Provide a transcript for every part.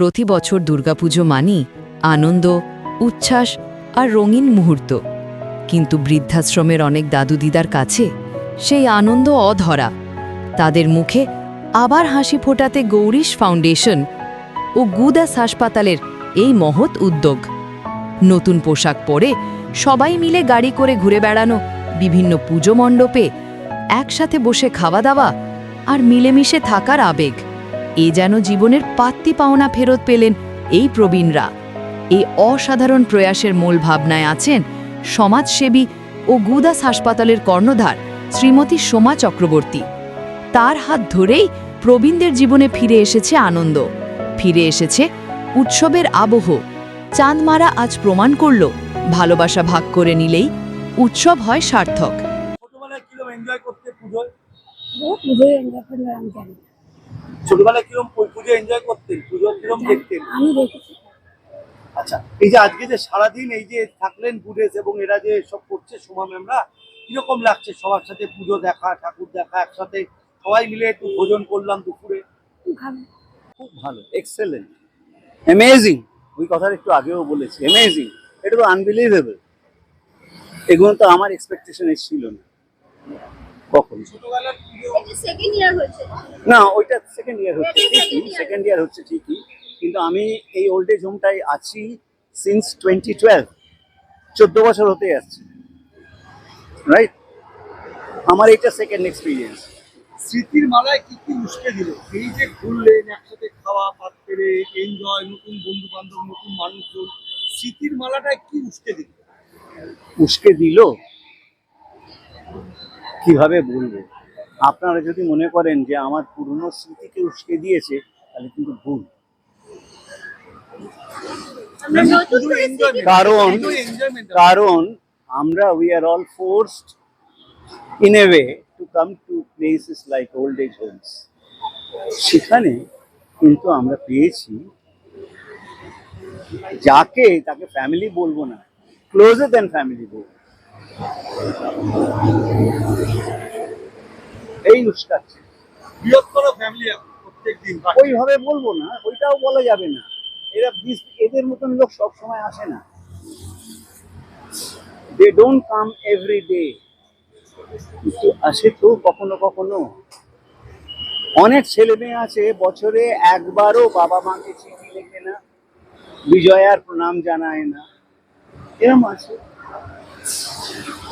প্রতি বছর দুর্গাপুজো মানি আনন্দ, উচ্ছ্বাস আর রঙিন মুহূর্ত। কিন্তু বৃদ্ধাশ্রমের অনেক দাদু দিদার কাছে সেই আনন্দ অধরা। তাদের মুখে আবার হাসি ফোটাতে গৌরীশ ফাউন্ডেশন ও গুদাস হাসপাতালের এই মহৎ উদ্যোগ। নতুন পোশাক পরে সবাই মিলে গাড়ি করে ঘুরে বেড়ানো বিভিন্ন পুজো মণ্ডপে একসাথে বসে খাওয়া দাওয়া আর মিলেমিশে থাকার আবেগ। এ যেন জীবনের পাত্তি পাওনা ফেরত পেলেন এই প্রবীণরা। এই অসাধারণ প্রয়াসের মূল ভাবনায় আছেন সমাজসেবী ও গুদাস হাসপাতালের কর্ণধার শ্রীমতী সোমা চক্রবর্তী। তার হাত ধরেই প্রবীণদের জীবনে ফিরে এসেছে আনন্দ। ফিরে এসেছে উৎসবের আবহ। চাঁদমারা আজ প্রমাণ করল ভালোবাসা ভাগ করে নিলেই উৎসব হয় সার্থক। ছোটবেলায় কিরম এনজয় করতে পুজোয়? পুজোয় ছোটবেলায় কিরম পুজো এনজয় করতেন? পুজো কিরম দেখতেন? আমি দেখেছি। আচ্ছা এই যে আজকে যে সারাদিন এই যে থাকলেন বুডেস এবং এরা যে সব করছে সোমা ম্যামরা কীরকম লাগছে সবার সাথে পুজো দেখা ঠাকুর দেখা একসাথে সবাই মিলে একটু ভোজন করলাম দুপুরে? খুব ভালো এক্সেলেন্ট অ্যামেজিং ওই কথাটা একটু আগেও বলেছি অ্যামেজিং এটা তো আনবিলিভেবল এগুলো তো আমার এক্সপেকটেশনে ছিল না। কখন? সেকেন্ড ইয়ার হয়েছে। না ওইটা সেকেন্ড ইয়ার হচ্ছে। ঠিকই সেকেন্ড ইয়ার হচ্ছে ঠিকই। কিন্তু আমি এই ওল্ড এজ হোমটাই আছি সিন্স টোয়েন্টি টুয়েলভ চোদ্দ বছর হতে যাচ্ছে রাইট আমার এটা সেকেন্ড এক্সপিরিয়েন্স স্মৃতির মালায় কি কি উস্কে দিল? এই যে ঘুরলেন একসাথে খাওয়া পাত্রে এনজয় নতুন বন্ধু বান্ধব নতুন মানুষজন স্মৃতির মালাটায় কি উস্কে দিল? উস্কে দিল? কীভাবে বলব? আপনারা যদি মনে করেন যে আমার পুরনো স্মৃতিকে উস্কে দিয়েছে তাহলে কিন্তু ভুল। কারণ কারণ আমরা we are all forced in a way to come to places like old age homes সেখানে কিন্তু আমরা পেয়েছি যাকে তাকে ফ্যামিলি বলব না ক্লোজার দেন ফ্যামিলি বলব। এই বৃহত্তর ফ্যামিলি প্রত্যেক দিন ওইভাবে বলব না ওইটাও বলা যাবে না। এরা এদের মতন লোক সব সময় আসে না। They don't come every day কিন্তু আসে তো কখনো কখনো। অনেক ছেলে মেয়ে আছে বছরে একবারও বাবা মাকে চিঠি লেখে না বিজয়ার প্রণাম জানায় না। এরম আছে।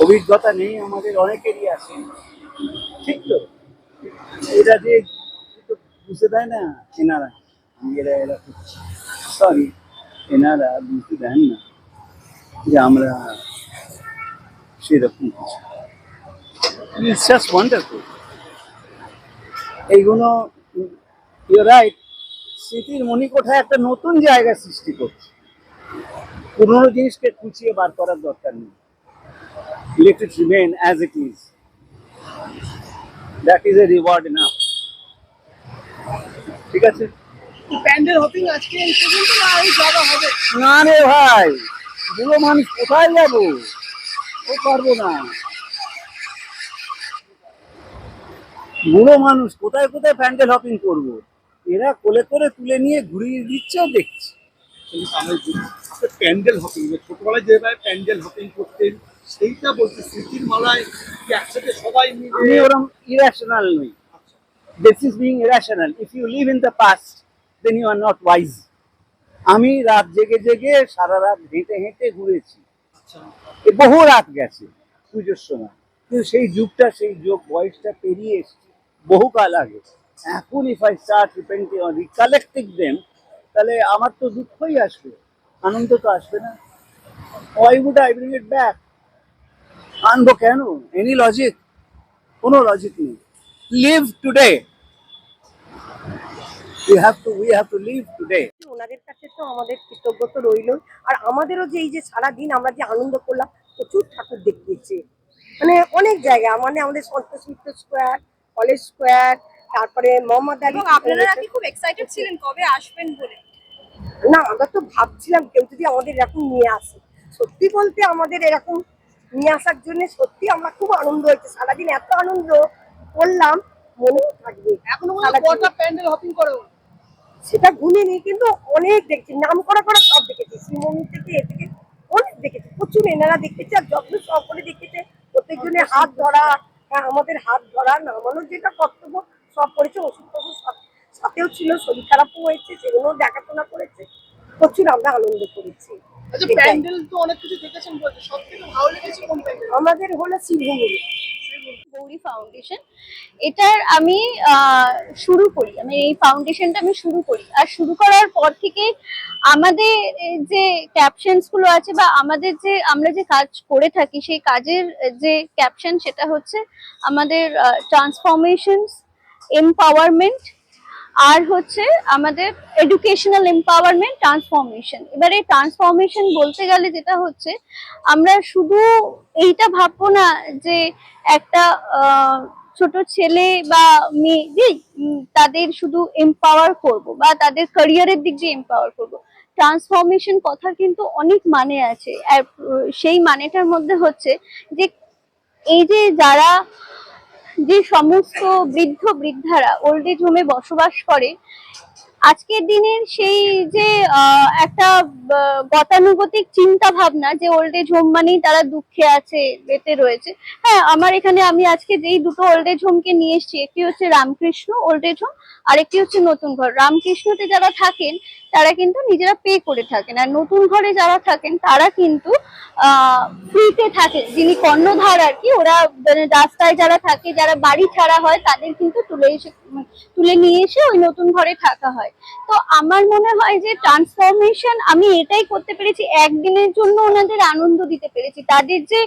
অভিজ্ঞতা নেই, আমাদের অনেকেরই আছে। ঠিক তো? এরা যে বুঝতে দেয় না এনারা এরা এরা সরি এনারা বুঝতে দেন না যে আমরা সেরকম ওয়ান্ডারফুল এইগুলো রাইট স্মৃতির মণিকোঠায় একটা নতুন জায়গা সৃষ্টি করছে। পুরোনো জিনিসকে খুঁচিয়ে বার করার দরকার নেই। Let it remain as it is. That is a reward enough. ঠিক আছে? প্যান্ডেল হপিং আজকে এই পর্যন্ত না এই যাওয়া হবে। না রে ভাই বুড়ো মানুষ কোথায় যাব? ও পারব না। বুড়ো মানুষ কোথায় কোথায় প্যান্ডেল হপিং করব? এরা কোলে করে তুলে নিয়ে ঘুরিয়ে দিচ্ছে দেখছি। প্যান্ডেল হপিং ছোটবেলায় যেভাবে প্যান্ডেল হপিং করতেন সেইটা বলছি স্মৃতির মালায় কি একসাথে সবাই আমি ওরম ইরাশনাল নই। This is being irrational if you live in the past then you are not wise আমি রাত জেগে জেগে সারা রাত হেঁটে হেঁটে ঘুরেছি। আচ্ছা। এ বহু রাত গেছে পুজোর সময়। কিন্তু সেই যুগটা সেই যোগ বয়সটা পেরিয়ে এসছে। বহুকাল আগে। এখন if I start repenting on recollecting them তাহলে আমার তো দুঃখই আসবে। আনন্দ তো আসবে না। Why would I bring it back আনব কেন? এনি লজিক কোনো লজিক নেই। Live today we have to we have to live today ওনাদের কাছে তো আমাদের কৃতজ্ঞ তো রইল আর আমাদেরও যে এই যে সারাদিন আমরা যে আনন্দ করলাম প্রচুর ঠাকুর দেখিয়েছে। মানে অনেক জায়গা মানে আমাদের Santosh Mitra square college square তারপরে মোহাম্মদ আলী আপনারা নাকি খুব এক্সাইটেড ছিলেন কবে আসবেন বলে? না আমরা তো ভাবছিলাম কেউ যদি আমাদের এরকম নিয়ে আসে। সত্যি বলতে আমাদের এরকম নিয়ে আসার জন্য সত্যি আমরা খুব আনন্দ হয়েছে। সারাদিন এত আনন্দ করলাম মনেও থাকবে। প্যান্ডেল হপিং করো? সেটা গুনিনি কিন্তু অনেক দেখছি নাম করা করা সব দেখেছি। শ্রীমন্দির থেকে এ থেকে অনেক দেখেছি। প্রচুর এনারা দেখেছে আর যত্ন সব করে দেখেছে। প্রত্যেকজনের হাত ধরা হ্যাঁ, আমাদের হাত ধরা নামানোর যেটা কর্তব্য সব করেছে ওষুধ ওষুধবাবু সাথেও ছিল শরীর খারাপও হয়েছে সেগুলো দেখাশোনা করেছে। প্রচুর আমরা আনন্দ আচ্ছা প্যান্ডেল তো অনেক কিছু দেখেছেন বলছে সব থেকে ভালো লেগেছে কোন প্যান্ডেল? আমাদের হলো শিবভূমি গৌরী ফাউন্ডেশন। এটার আমি শুরু করি। আমি এই ফাউন্ডেশনটা আমি শুরু করি। আর শুরু করার পর থেকে আমাদের যে ক্যাপশনসগুলো আছে বা আমাদের যে আমরা যে কাজ করে থাকি সেই কাজের যে ক্যাপশন সেটা হচ্ছে আমাদের ট্রান্সফরমেশনস এম্পাওয়ারমেন্ট আর হচ্ছে আমাদের এডুকেশনাল এম্পাওয়ারমেন্ট ট্রান্সফরমেশন এবারে ট্রান্সফরমেশন বলতে গেলে যেটা হচ্ছে, আমরা শুধু এইটা ভাববো না যে একটা ছোট ছেলে বা মেয়ে তাদের শুধু এম্পাওয়ার করব বা তাদের ক্যারিয়ারের দিক দিয়ে এম্পাওয়ার করব। ট্রান্সফরমেশন কথার কিন্তু অনেক মানে আছে। সেই মানেটার মধ্যে হচ্ছে যে, এই যে যারা যে সমস্ত বৃদ্ধ বৃদ্ধারা ওল্ড এজ হোমে বসবাস করে আজকের দিনের সেই যে একটা গতানুগতিক চিন্তা ভাবনা যে ওল্ড এজ হোম মানেই তারা দুঃখে আছে, বেঁচে রয়েছে। হ্যাঁ আমার এখানে আমি আজকে যেই দুটো ওল্ড এজ হোমকে নিয়ে এসেছি, একটি হচ্ছে রামকৃষ্ণ ওল্ড এজ হোম আর একটি হচ্ছে নতুন ঘর। রামকৃষ্ণতে যারা থাকেন, তারা কিন্তু নিজেরা পে করে থাকেন। আর নতুন ঘরে যারা থাকেন, তারা কিন্তু ফ্রিতে থাকে। যিনি কর্ণধার আর কি, ওরা মানে রাস্তায় যারা থাকে, যারা বাড়ি ছাড়া হয়, তাদের কিন্তু তুলে এসে, তুলে নিয়ে এসে ওই নতুন ঘরে থাকা হয়। তো আমার মনে হয় যে ট্রান্সফরমেশন আমি এটাই করতে পেরেছি, একদিনের জন্য ওনাদের আনন্দ দিতে পেরেছি। তাদের যে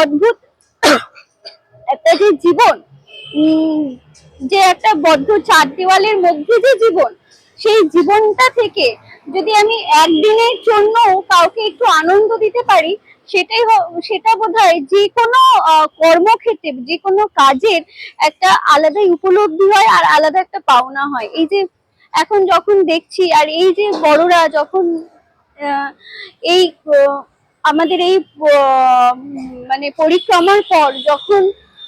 অদ্ভুত একটা যে জীবন যে একটা বদ্ধ চার দেওয়ালের মধ্যে যে জীবন, সেই জীবনটা থেকে যদি আমি একদিনের জন্য কাউকে একটু আনন্দ দিতে পারি, সেটাই সেটা বোধ হয় যে কোনো কর্মক্ষেত্রে, যে কোনো কাজের একটা আলাদাই উপলব্ধি হয় আর আলাদা একটা পাওনা হয়। এই যে এখন যখন দেখছি আর এই যে বড়রা যখন এই আমাদের এই মানে পরিক্রমার পর যখন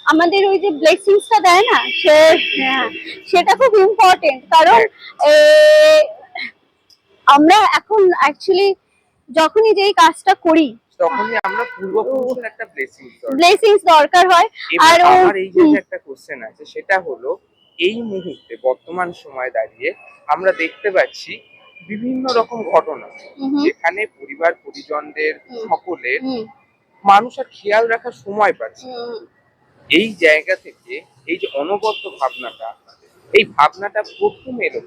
আমাদের ওই যে ব্লেসিংসটা দেয় না সে হ্যাঁ, সেটা খুব ইম্পর্টেন্ট কারণ আমরা এখন অ্যাকচুয়ালি যখনই যেই কাজটা করি তখনই আমরা পূর্বপুরুষের একটা ব্লেসিং ব্লেসিংস দরকার হয়। আর আমার এই যে একটা কোশ্চেন আছে সেটা হলো এই মুহূর্তে বর্তমান সময় দাঁড়িয়ে আমরা দেখতে পাচ্ছি বিভিন্ন রকম ঘটনা যেখানে পরিবার পরিজনদের সকলে সকলের মানুষ আর খেয়াল রাখার সময় পাচ্ছে। এই জায়গা থেকে এই যে অনবদ্য ভাবনাটা এই ভাবনাটা প্রথম এলো।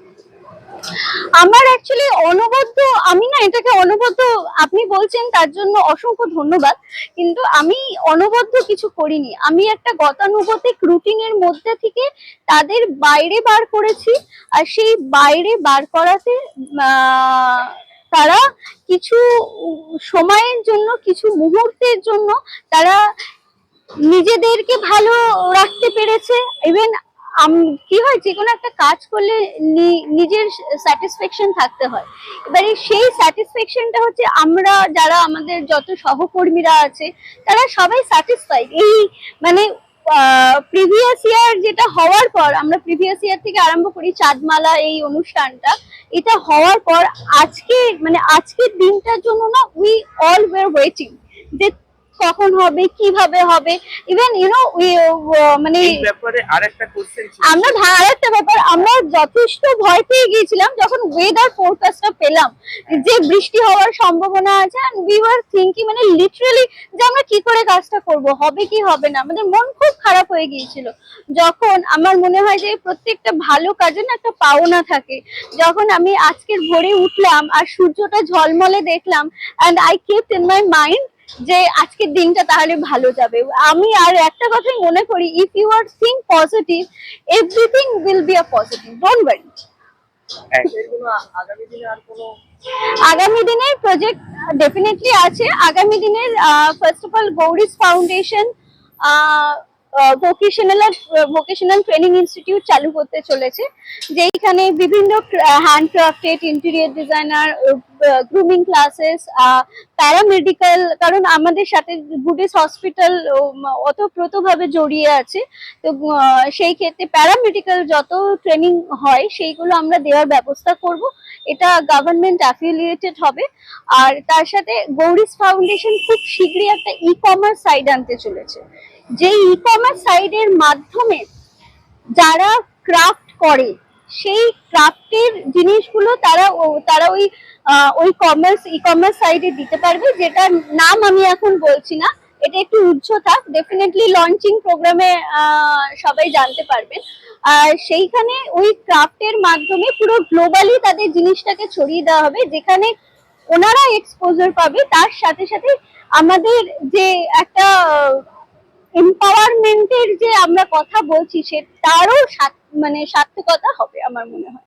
আমার অ্যাকচুয়ালি অনবদ্য, আমি না এটাকে অনবদ্য, আপনি বলছেন তার জন্য অসংখ্য ধন্যবাদ, কিন্তু আমি অনবদ্য কিছু করিনি। আমি একটা গতানুগতিক রুটিনের মধ্যে থেকে তাদের বাইরে বার করেছি, আর সেই বাইরে বার করাতে তারা কিছু সময়ের জন্য, কিছু মুহূর্তের জন্য তারা নিজেদেরকে ভালো রাখতে পেরেছে। ইভেন কি হয়, যে কোনো একটা কাজ করলে নিজের স্যাটিসফ্যাকশন থাকতে হয়। এবারে সেই স্যাটিসফ্যাকশনটা হচ্ছে আমরা যারা আমাদের যত সহকর্মীরা আছে, তারা সবাই স্যাটিসফাইড এই মানে প্রিভিয়াস ইয়ার যেটা হওয়ার পর, আমরা প্রিভিয়াস ইয়ার থেকে আরম্ভ করি চাঁদমালা এই অনুষ্ঠানটা, এটা হওয়ার পর আজকে মানে আজকের দিনটার জন্য না উই অল ওয়ার ওয়েটিং যে কখন হবে কীভাবে হবে? ইভেন ইউনো মানে এই ব্যাপারে আর একটা কোশ্চেন আমরা আরেকটা ব্যাপার আমরা যথেষ্ট ভয় পেয়ে গিয়েছিলাম যখন ওয়েদার ফোরকাস্টটা পেলাম। যে বৃষ্টি হওয়ার সম্ভাবনা আছে এন্ড উই ওয়ার থিংকিং মানে লিটারালি যে আমরা কি করে কাজটা করব হবে কি হবে না আমাদের মন খুব খারাপ হয়ে গিয়েছিল। যখন আমার মনে হয় যে প্রত্যেকটা ভালো কাজে না একটা পাওনা থাকে। যখন আমি আজকের ভোরে উঠলাম আর সূর্যটা ঝলমলে দেখলাম and I keep in my mind যে আজকের দিনটা তাহলে ভালো যাবে। আমি আর একটা কথাই মনে করি if you are think positive everything will be a positive don't worry আগামী দিনের প্রজেক্ট ডেফিনেটলি আছে। আগামী দিনের first of all Gauri's foundation vocational vocational training institute চালু করতে চলেছে। যেইখানে বিভিন্ন handcrafted interior designer grooming classes paramedical কারণ আমাদের সাথে বুডিস হসপিটাল ওতপ্রোতভাবে জড়িয়ে আছে। তো সেই ক্ষেত্রে প্যারামেডিক্যাল যত ট্রেনিং হয়, সেইগুলো আমরা দেওয়ার ব্যবস্থা করব। এটা গভর্নমেন্ট অ্যাফিলিয়েটেড হবে। আর তার সাথে গৌরিস ফাউন্ডেশন খুব শীঘ্রই একটা ই কমার্স সাইড আনতে চলেছে। যে ই কমার্স সাইডের মাধ্যমে যারা ক্রাফট করে সেই ক্রাফটের জিনিসগুলো তারা তারা ওই ওই কমার্স ই কমার্স সাইটে দিতে পারবে, যেটার নাম আমি এখন বলছি না। এটা একটু উচ্চ থাক ডেফিনেটলি লঞ্চিং প্রোগ্রামে সবাই জানতে পারবেন আর সেইখানে ওই ক্রাফটের মাধ্যমে পুরো গ্লোবালি তাদের জিনিসটাকে ছড়িয়ে দেওয়া হবে, যেখানে ওনারা এক্সপোজার পাবে। তার সাথে সাথে আমাদের যে একটা এম্পাওয়ারমেন্টের যে আমরা কথা বলছি, সে, তারও সার্থ- মানে সার্থকতা হবে আমার মনে হয়।